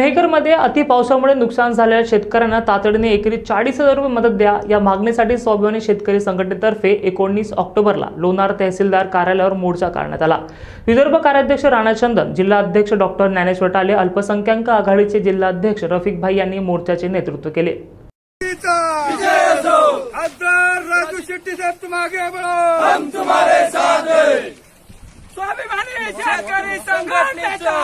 मेहकरमध्ये अति पावसामुळे नुकसान झालेल्या शेतकऱ्यांना तातडीने एकरी चाळीस हजार रुपये मदत द्या. या मागणीसाठी स्वाभिमानी शेतकरी संघटनेतर्फे एकोणीस ऑक्टोबरला लोणार तहसीलदार कार्यालयावर मोर्चा काढण्यात आला. विदर्भ कार्याध्यक्ष राणा चंदन जिल्हा अध्यक्ष डॉक्टर ज्ञानेश्वर टाले अल्पसंख्याक आघाडीचे जिल्हाध्यक्ष रफिक भाई यांनी मोर्चाचे नेतृत्व केले. स्वाभिमानी शेतकरी संघटनेचा.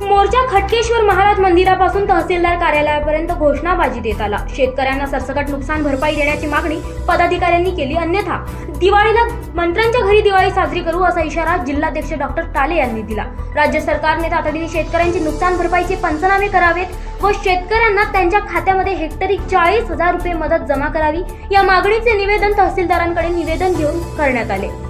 मोर्चा खटकेश्वर महाराज मंदिरापासून तहसीलदार कार्यालयापर्यंत घोषणाबाजी देत आला. शेतकऱ्यांना सरसकट नुकसान भरपाई देण्याची मागणी पदाधिकाऱ्यांनी केली. अन्यथा दिवाळीला मंत्र्यांच्या घरी दिवाळी साजरी करू असा इशारा जिल्हाध्यक्ष डॉक्टर टाले यांनी दिला. राज्य सरकारने तातडीने शेतकऱ्यांची नुकसान भरपाईचे पंचनामे करावेत व शेतकऱ्यांना त्यांच्या खात्यामध्ये हेक्टरी चाळीस हजार रुपये मदत जमा करावी या मागणीचे निवेदन तहसीलदारांकडे निवेदन घेऊन करण्यात आले.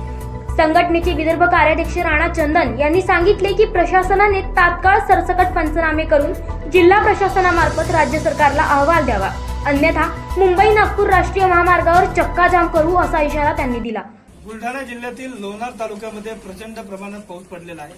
संघटनेचे विदर्भ कार्याध्यक्ष राणा चंदन यांनी सांगितले की प्रशासनाने तात्काळ सरसकट पंचनामे करून जिल्हा प्रशासनामार्फत राज्य सरकारला अहवाल द्यावा. अन्यथा मुंबई नागपूर राष्ट्रीय महामार्गावर चक्काजाम करू असा इशारा त्यांनी दिला. बुलढाणा जिल्ह्यातील लोणार तालुक्यामध्ये प्रचंड प्रमाणात पाऊस पडलेला आहे.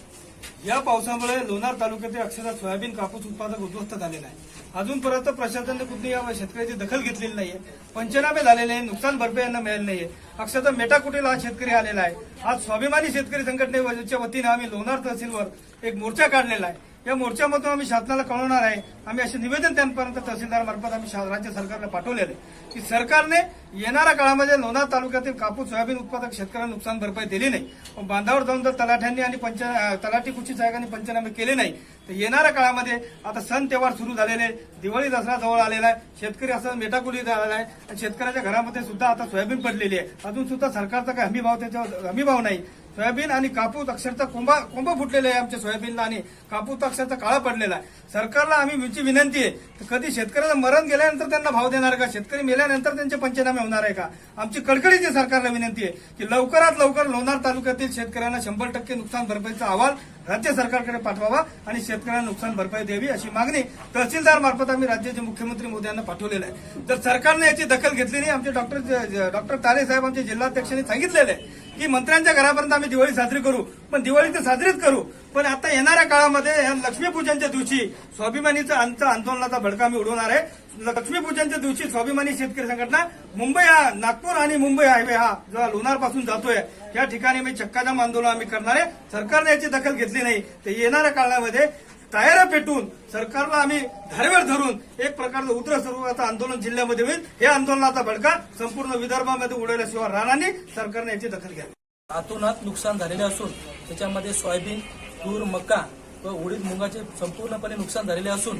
या पावसामुळे लोणार तालुक्यातील अक्षरशः सोयाबीन कापूस उत्पादक उद्ध्वस्त झालेला आहे. अजूनपर्यंत प्रशासनाने कुठली या शेतकऱ्याची दखल घेतलेली नाहीये. पंचनामे झालेले नाही नुकसान भरपाई यांना मिळाली नाहीये. अक्षरशः मेटाकुटीला हा शेतकरी आलेला आहे. आज स्वाभिमानी शेतकरी संघटनेच्या वतीनं आम्ही लोणार तहसीलवर एक मोर्चा काढलेला आहे. या मोर्चामधून आम्ही शासनाला कळवणार आहे. आम्ही असे निवेदन त्यांपर्यंत तहसीलदार मार्फत आम्ही शा- राज्य सरकारला पाठवलेले आहे. की सरकारने येणाऱ्या काळामध्ये लोणार तालुक्यातील कापूस सोयाबीन उत्पादक शेतकऱ्यांना नुकसान भरपाई दिली नाही. पण बांधावर जाऊन जर तलाठ्यांनी आणि पंच तलाठी कृषी सहायकांनी पंचनामे केले नाही तर येणाऱ्या काळामध्ये आता सण तेव्हार सुरू झालेले आहे. दिवाळी दसरा जवळ आलेला आहे. शेतकरी असं मेटाकुली झालेला आहे. आणि शेतकऱ्याच्या घरामध्ये सुद्धा आता सोयाबीन पडलेली आहे. अजून सुद्धा सरकारचा काही हमी भाव त्याच्यावर हमी भाव नाही. सोयाबीन आणि कापूस अक्षरशः कोंबा कोंब फुटलेले आहे आमच्या सोयाबीनला आणि कापूस अक्षरशः काळा पडलेला आहे. सरकारला आम्ही आमची विनंती आहे तर कधी शेतकऱ्याला मरण गेल्यानंतर त्यांना भाव देणार का? शेतकरी मेल्यानंतर त्यांचे पंचनामे होणार आहे का? आमची कडकडीची सरकारला विनंती आहे की लवकरात लवकर लोणार तालुक्यातील शेतकऱ्यांना शंभर टक्के नुकसान भरपाईचा अहवाल राज्य सरकारकडे पाठवावा आणि शेतकऱ्यांना नुकसान भरपाई द्यावी अशी मागणी तहसीलदार मार्फत आम्ही राज्याचे मुख्यमंत्री मोदयांना पाठवलेलं आहे. तर सरकारने याची दखल घेतली नाही आमचे डॉक्टर डॉक्टर तारे साहेब आमचे जिल्हाध्यक्षांनी सांगितलेलं आहे की मंत्र्यांच्या घरापर्यंत आम्ही दिवाळी साजरी करू पण दिवाळी तर साजरीच करू. पण आता येणाऱ्या काळामध्ये या लक्ष्मीपूजनच्या दिवशी स्वाभिमानीचा आमचा आंदोलनाचा भडका आम्ही उडवणार आहे. लक्ष्मीपूजनच्या दिवशी स्वाभिमानी शेतकरी संघटना मुंबई हा नागपूर आणि मुंबई हायवे हा जो लोणार पासून जातोय या ठिकाणी मी चक्काजाम आंदोलन आम्ही करणार आहे. सरकारने याची दखल घेतली नाही. तर येणाऱ्या काळामध्ये टायर पेटून सरकारला आम्ही धारेवर धरून एक प्रकारचं उग्र स्वरूपाचं आंदोलन जिल्ह्यामध्ये होईल. हे आंदोलनाचा भडका संपूर्ण विदर्भामध्ये उडवल्याशिवाय राहणार नाही. सरकारने याची दखल घ्यावी. अतोनात नुकसान झालेले असून त्याच्यामध्ये सोयाबीन तूर मका व उडीद मुगाचे संपूर्णपणे नुकसान झालेले असून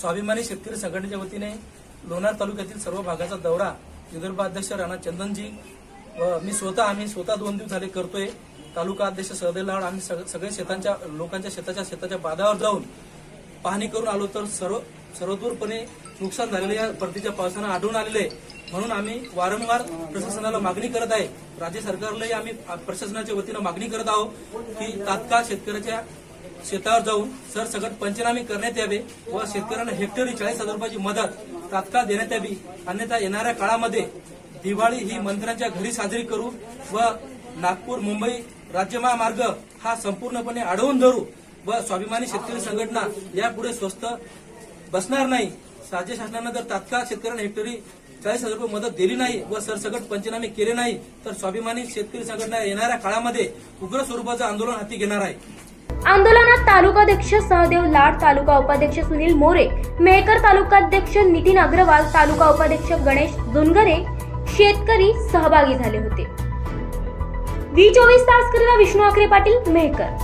स्वाभिमानी शेतकरी संघटनेच्या वतीने लोणार तालुक्यातील सर्व भागाचा दौरा विदर्भ अध्यक्ष राणा चंदनजी व मी स्वतः आम्ही स्वतः दोन दिवस झाले करतोय. तालुका अध्यक्ष सहदेव लाड आम्ही सग- शेतांच्या लोकांच्या शेताच्या शेताच्या बाधावर जाऊन पाहणी करून आलो तर सर्व सर्वदूरपणे नुकसान झालेलं या परतीच्या पावसानं आढळून आलेलं आहे. म्हणून आम्ही वारंवार प्रशासनाला मागणी करत आहे. राज्य सरकारलाही आम्ही प्रशासनाच्या वतीनं मागणी करत आहोत की तात्काळ शेतकऱ्याच्या शेतावर जाऊन सरसकट पंचनामे करण्यात यावे व शेतकऱ्यांना हेक्टरी चाळीस हजार रुपयाची मदत तात्काळ देण्यात यावी. अन्यथा येणाऱ्या काळामध्ये दिवाळी ही मंत्र्यांच्या घरी साजरी करू व नागपूर मुंबई राज्य महामार्ग हा संपूर्णपणे अडवून धरू व स्वाभिमानी शेतकरी संघटना यापुढे स्वस्त बसणार नाही. राज्य शासनानं जर तात्काळ शेतकऱ्यांना हेक्टरी चाळीस हजार रुपये मदत दिली नाही व सरसकट पंचनामे केले नाही तर स्वाभिमानी शेतकरी संघटना येणाऱ्या काळामध्ये उग्र स्वरूपाचं आंदोलन हाती घेणार आहे. आंदोलनात तालुकाध्यक्ष सहदेव लाड तालुका उपाध्यक्ष सुनील मोरे मेहकर तालुकाध्यक्ष नितीन अग्रवाल तालुका उपाध्यक्ष गणेश जोनगरे शेतकरी सहभागी झाले होते. वी चोवीस तास करिता विष्णू आखरे पाटील मेहकर.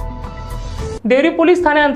देवरी पोलीस ठाण्याअंतर्गत